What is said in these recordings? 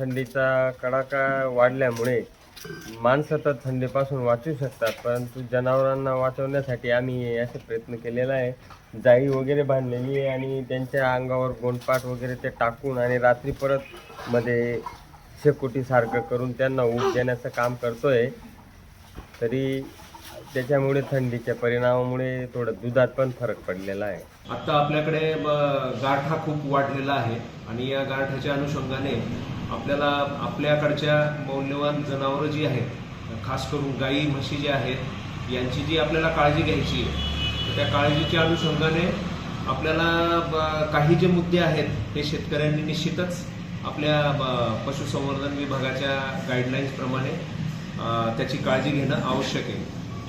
थंडीचा कडाका वाढल्यामुळे माणसं तर थंडीपासून वाचू शकतात परंतु जनावरांना वाचवण्यासाठी आम्ही असे प्रयत्न केलेला आहे. जाळी वगैरे बांधलेली आहे आणि त्यांच्या अंगावर गोंडपाट वगैरे ते टाकून आणि रात्री परत मध्ये शेकोटीसारखं करून त्यांना ऊब देण्याचं काम करतोय. तरी त्याच्यामुळे थंडीच्या परिणामामुळे थोडं दुधात पण फरक पडलेला आहे. आता आपल्याकडे ब- खूप वाढलेला आहे आणि या गाठाच्या अनुषंगाने आपल्याला आपल्याकडच्या मौल्यवान जनावरं जी आहेत खास करून गाई म्हशी जी आहेत यांची जी आपल्याला काळजी घ्यायची आहे तर त्या काळजीच्या अनुषंगाने आपल्याला ब- काही जे मुद्दे आहेत हे शेतकऱ्यांनी निश्चितच आपल्या ब- पशुसंवर्धन विभागाच्या गाईडलाईन्सप्रमाणे त्याची काळजी घेणं आवश्यक आहे.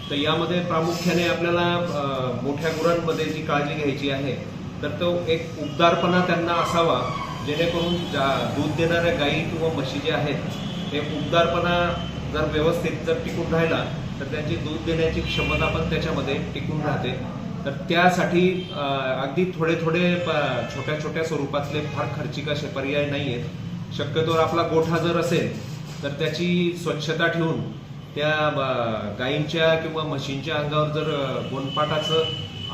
तर यामध्ये प्रामुख्याने आपल्याला मोठ्या गुरांमध्ये जी काळजी घ्यायची आहे तर तो एक उबदारपणा त्यांना असावा जेणेकरून जा- दूध देणाऱ्या गायी किंवा म्हशी ज्या आहेत ते उबदारपणा जर व्यवस्थित जर टिकून राहिला तर त्यांची दूध देण्याची क्षमता पण त्याच्यामध्ये टिकून राहते. तर त्यासाठी अगदी थोडे थोडे छोट्या छोट्या स्वरूपातले फार खर्चिक असे पर्याय नाही आहेत शक्यतोवर आपला गोठा जर असेल तर त्याची स्वच्छता ठेवून त्या ब- गायींच्या किंवा म्हशींच्या अंगावर जर अ,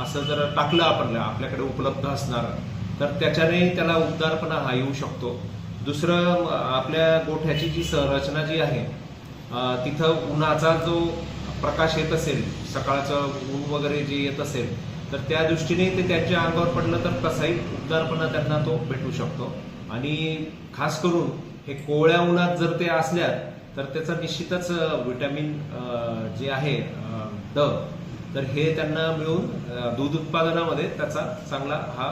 असं जर टाकलं आपण आपल्याकडे उपलब्ध असणार तर त्याच्याने त्याला उबदारपणा हा येऊ शकतो. दुसरं आपल्या गोठ्याची जी संरचना जी आहे तिथं उन्हाचा जो प्रकाश येत असेल सकाळचं ऊन वगैरे जे येत असेल तर त्या दृष्टीने ते त्यांच्या अंगावर पडलं तर कसाही उबदारपणा त्यांना तो भेटू शकतो. आणि खास करून हे कोवळ्या उन्हात जर ते असल्या तर त्याचं निश्चितच व्हिटॅमिन जे आहे अ, ड तर हे त्यांना मिळून दूध उत्पादनामध्ये त्याचा चांगला हा